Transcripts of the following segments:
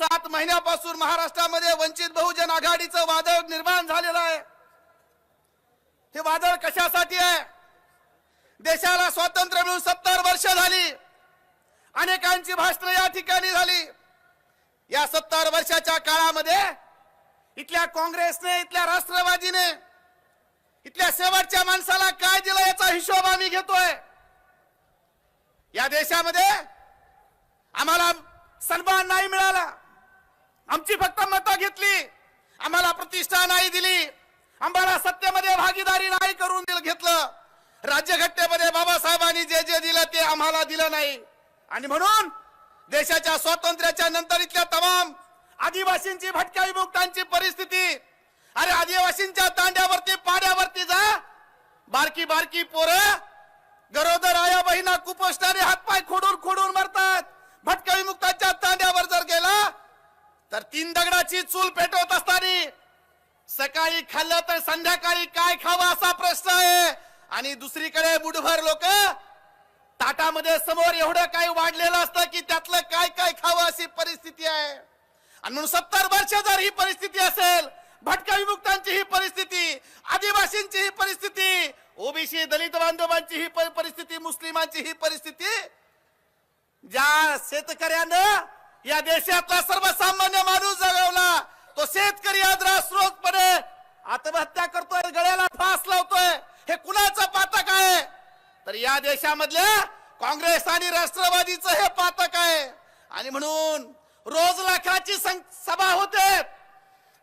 सात महिन्यापासून महाराष्ट्रामध्ये वंचित बहुजन आघाडीचं वादळ निर्माण झालेलं आहे. हे वादळ कशासाठी आहे? देशाला स्वातंत्र्य मिळून सत्तर वर्ष झाली. अनेकांची भाषण या ठिकाणी झाली. या सत्तर वर्षाच्या काळामध्ये इथल्या काँग्रेसने इथल्या राष्ट्रवादीने इथल्या शेवटच्या माणसाला काय दिलं याचा हिशोब आम्ही घेतोय. या देशामध्ये आम्हाला सन्मान नाही मिळाला. आमची फक्त मतं घेतली. आम्हाला प्रतिष्ठा नाही दिली. आम्हाला सत्तेमध्ये भागीदारी नाही करून दिलं घेतलं. राज्यघटनेमध्ये बाबासाहेबांनी जे जे दिलं ते आम्हाला दिलं नाही. आणि म्हणून देशाच्या स्वातंत्र्याच्या नंतर इथल्या तमाम आदिवासींची भटक्या विमुक्तांची परिस्थिती अरे आदिवासींच्या तांड्यावरती पाड्यावरती जा. बारकी बारकी पोरं गरोदर आया बहिणा कुपोषणारे हातपाय खोडून खोडून मरतात. भटक्या विमुक्तांच्या तांड्यावर जर गेला तर तीन दगडाची चूल पेटवत असताना सकाळी खाल्लं तर संध्याकाळी काय खावं असा प्रश्न आहे. आणि दुसरीकडे बुडभर लोक ताटामध्ये समोर एवढं काही वाढलेलं असतं की त्यातलं काय काय खावं अशी परिस्थिती आहे. आणि म्हणून सत्तर वर्ष जर ही परिस्थिती असेल भटक्या विमुक्तांची ही परिस्थिती आदिवासींची ही परिस्थिती ओबीसी दलित बांधवांची ही परिस्थिती मुस्लिमांची ही परिस्थिती ज्या शेतकऱ्यानं या देशातला सर्वसामान्य माणूस जगवला. तो शेतकरी आज राष्ट्रोत्पणे आत्महत्या करतोय गळ्याला फास लावतोय. हे कुणाचं पातक आहे? तर या देशामधल्या काँग्रेस आणि राष्ट्रवादीचं हे पातक आहे. आणि म्हणून रोज लाखाची सं- सभा होते.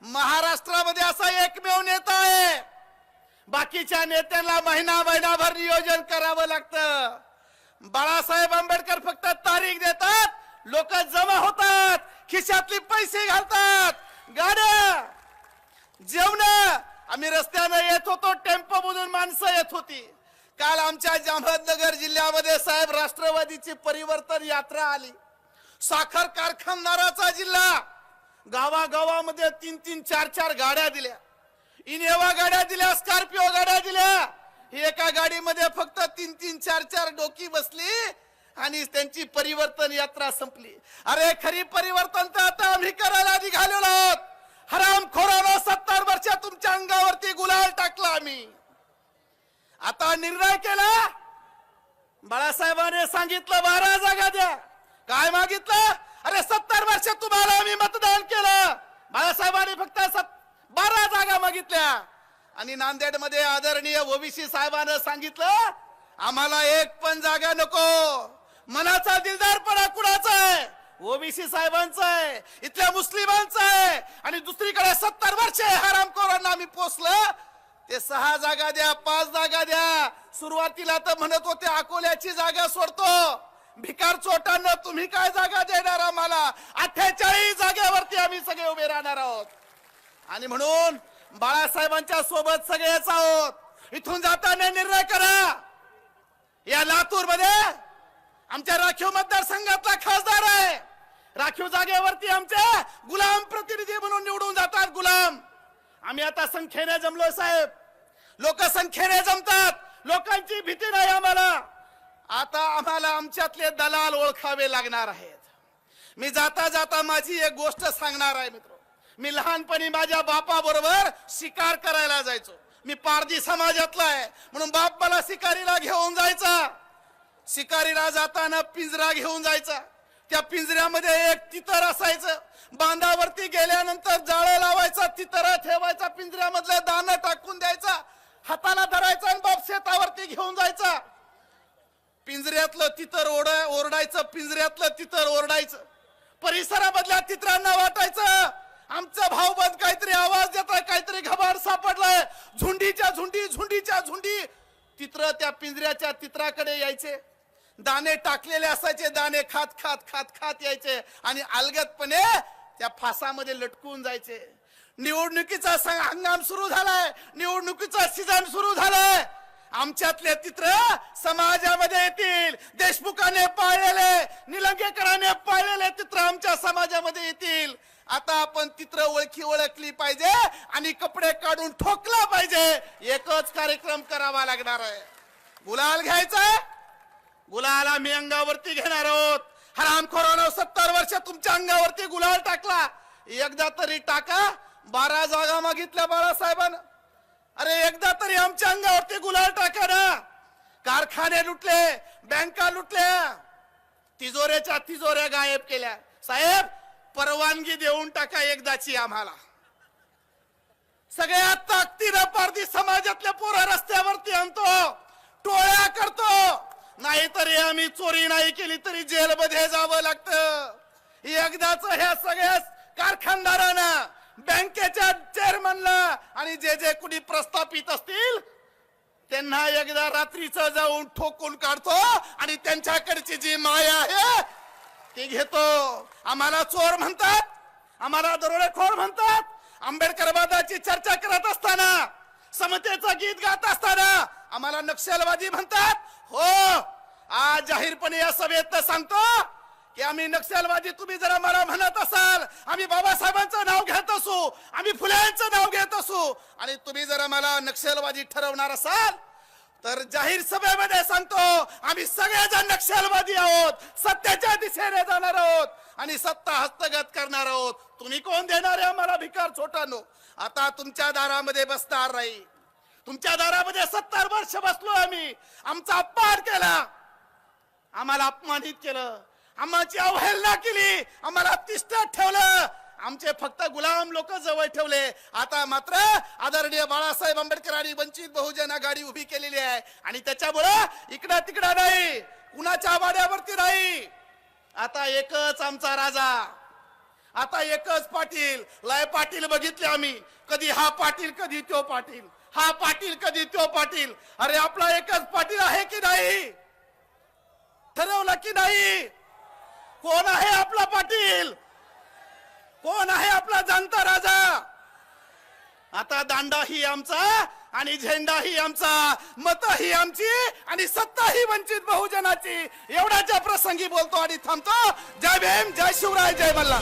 महाराष्ट्रामध्ये असा एकमेव नेता आहे. बाकीच्या नेत्यांना महिना महिनाभर नियोजन करावं लागतं. बाळासाहेब आंबेडकर फक्त तारीख देतात लोक जमा होतात खिशातले पैसे घालतात. गाड्या जेवण. आम्ही रस्त्यानं येत होतो टेम्पो मधून माणसं येत होती. काल आमच्या अहमदनगर जिल्ह्यामध्ये साहेब राष्ट्रवादीची परिवर्तन यात्रा आली. साखर कारखानदाराचा जिल्हा. गावागावामध्ये तीन तीन चार चार गाड्या दिल्या. इनेवा गाड्या दिल्या स्कॉर्पिओ गाड्या दिल्या. एका गाडीमध्ये फक्त तीन तीन चार चार डोकी बसली. आणि त्यांची परिवर्तन यात्रा संपली. अरे खरी परिवर्तन तर आता आम्ही करायला निघालेलो आहोत. हराम सत्तर वर्ष तुमच्या अंगावरती गुलाल टाकला आम्ही. आता निर्णय केला. बाळासाहेबांनी सांगितलं बारा जागा द्या. काय मागितलं? अरे सत्तर वर्ष तुम्हाला आम्ही मतदान केलं. बाळासाहेबांनी फक्त सत- बारा जागा मागितल्या. आणि नांदेडमध्ये आदरणीय ओबीसी साहेबांना सांगितलं आम्हाला एक पण जागा नको. मनाचा दिलदारपणा कुणाचा आहे? ओबीसी साहेबांचा आहे इथल्या मुस्लिमांचा आहे आणि दुसरीकडे सत्तर वर्ष हरामखोरांना आम्ही पोचलं ते सहा जागा द्या पाच जागा द्या. सुरुवातीला तर म्हणत होते अकोल्याची जागा सोडतो. भिकार चोटांना तुम्ही काय जागा देणार आम्हाला? अठ्ठेचाळीस जागेवरती आम्ही सगळे उभे राहणार आहोत. आणि म्हणून बाळासाहेबांच्या सोबत सगळेच आहोत. इथून जाताना निर्णय करा. या लातूरमध्ये आमच्या राखीव मतदारसंघातला खासदार आहे. राखीव जागेवरती आमचे गुलाम प्रतिनिधी म्हणून निवडून जातात गुलाम. आम्ही आता संख्येने जमलो साहेब. लोक संख्येने जमतात. लोकांची भीती नाही आम्हाला. आता आम्हाला आमच्यातले दलाल ओळखावे लागणार आहेत. मी जाता जाता माझी एक गोष्ट सांगणार आहे मित्र. मी लहानपणी माझ्या बापा बरोबर शिकार करायला जायचो. मी पारधी समाजातला आहे. म्हणून बाप मला शिकारीला घेऊन जायचा. शिकारीला जाताना पिंजरा घेऊन जायचा. त्या पिंजऱ्यामध्ये एक तितर असायचं. बांधावरती गेल्यानंतर जाळं लावायचा तितर ठेवायचा पिंजऱ्यामधलं दाणं टाकून द्यायचा. हाताला धरायचा आणि बाप शेतावरती घेऊन जायचा. पिंजऱ्यातलं तितर ओढ ओरडायचं पिंजऱ्यातलं तितर ओरडायचं. परिसरामधल्या तित्रांना वाटायचं आमचं भाऊबंद काहीतरी आवाज देत काहीतरी घबाड सापडलाय. झुंडीच्या झुंडी झुंडीच्या झुंडी. तित्र त्या पिंजऱ्याच्या तित्राकडे यायचे. दाणे टाकलेले असायचे दाणे खात खात खात खात यायचे आणि अलगदपणे त्या फासामध्ये लटकून जायचे. निवडणुकीचा हंगाम सुरू झालाय. निवडणुकीचा सीझन सुरू झालाय. आमच्यातले चित्र समाजामध्ये येतील. देशमुखाने पाळलेले निलंगेकराने पाळलेले चित्र आमच्या समाजामध्ये येतील. आता आपण चित्र ओळखी ओळखली पाहिजे आणि कपडे काढून ठोकला पाहिजे. एकच कार्यक्रम करावा लागणार आहे. गुलाल घ्यायचा गुलाला आम्ही अंगावरती घेणार आहोत. हरामखोरानं सत्तर वर्ष तुमच्या अंगावरती गुलाल टाकला. एकदा तरी टाका बारा जागा मागितल्या बाळासाहेबांना. अरे एकदा तरी आमच्या अंगावरती गुलाल टाका ना. कारखाने लुटले बँका लुटल्या. तिजोऱ्याच्या तिजोऱ्या गायब केल्या. साहेब परवानगी देऊन टाका एकदाची आम्हाला. सगळ्या ताकदीनं पारधी समाजातल्या पोरं रस्त्यावरती आणतो. टोळ्या करतो. नाहीतरी आम्ही चोरी नाही केली तरी जेलमध्ये जावं लागतं. एकदाच ह्या सगळ्या कारखानदारांना बँकेच्या चेअरमनला आणि जे जे कुणी प्रस्थापित असतील त्यांना एकदा रात्रीचं जाऊन ठोकून काढतो आणि त्यांच्याकडची जी माया आहे ती घेतो. आम्हाला चोर म्हणतात आम्हाला दरोडेखोर म्हणतात. आंबेडकरवादाची चर्चा करत असताना समतेचं गीत गात असताना आम्हाला नक्षलवादी म्हणतात. हो आज जाहीरपणे या सभेत सांगतो की आम्ही नक्षलवादी तुम्ही जर आम्हाला म्हणत असाल आम्ही बाबासाहेबांचं नाव घेत असू आम्ही फुल्यांचं नाव घेत असू आणि तुम्ही जर आम्हाला नक्षलवादी ठरवणार असाल तर जाहीर सभेमध्ये सांगतो आम्ही सगळेजण नक्षलवादी आहोत सत्याच्या दिशेने जाणार आहोत आणि सत्ता हस्तगत करणार आहोत. तुम्ही कोण देणार आहे आम्हाला भिकार छोटानो? आता तुमच्या दारामध्ये बसणार नाही. तुमच्या दारामध्ये सत्तर वर्ष बसलो आम्ही. आमचा अपमान केला. आम्हाला अपमानित केलं. आम्हाची अवहेलना केली. आम्हाला तिष्ठत ठेवलं. आमचे फक्त गुलाम लोक जवळ ठेवले. आता मात्र आदरणीय बाळासाहेब आंबेडकर आणि वंचित बहुजन आघाडी उभी केलेली आहे. आणि त्याच्यामुळं इकडं तिकडं नाही. कुणाच्या वाड्यावरती नाही. आता एकच आमचा राजा. आता एकच पाटील. लय पाटील बघितले आम्ही. कधी हा पाटील कधी तो पाटील. हा पाटील कधी तो पाटील. अरे आपला एकच पाटील आहे की नाही? ठरवलं की नाही? कोण आहे आपला पाटील? कोण आहे आपला जनता राजा? आता दांडा ही आमचा आणि झेंडा ही आमचा. मत ही आमची आणि सत्ता ही वंचित बहुजनाची. एवढ्याच्या प्रसंगी बोलतो आणि थांबतो. जय भीम जय शिवराय जय मल्ला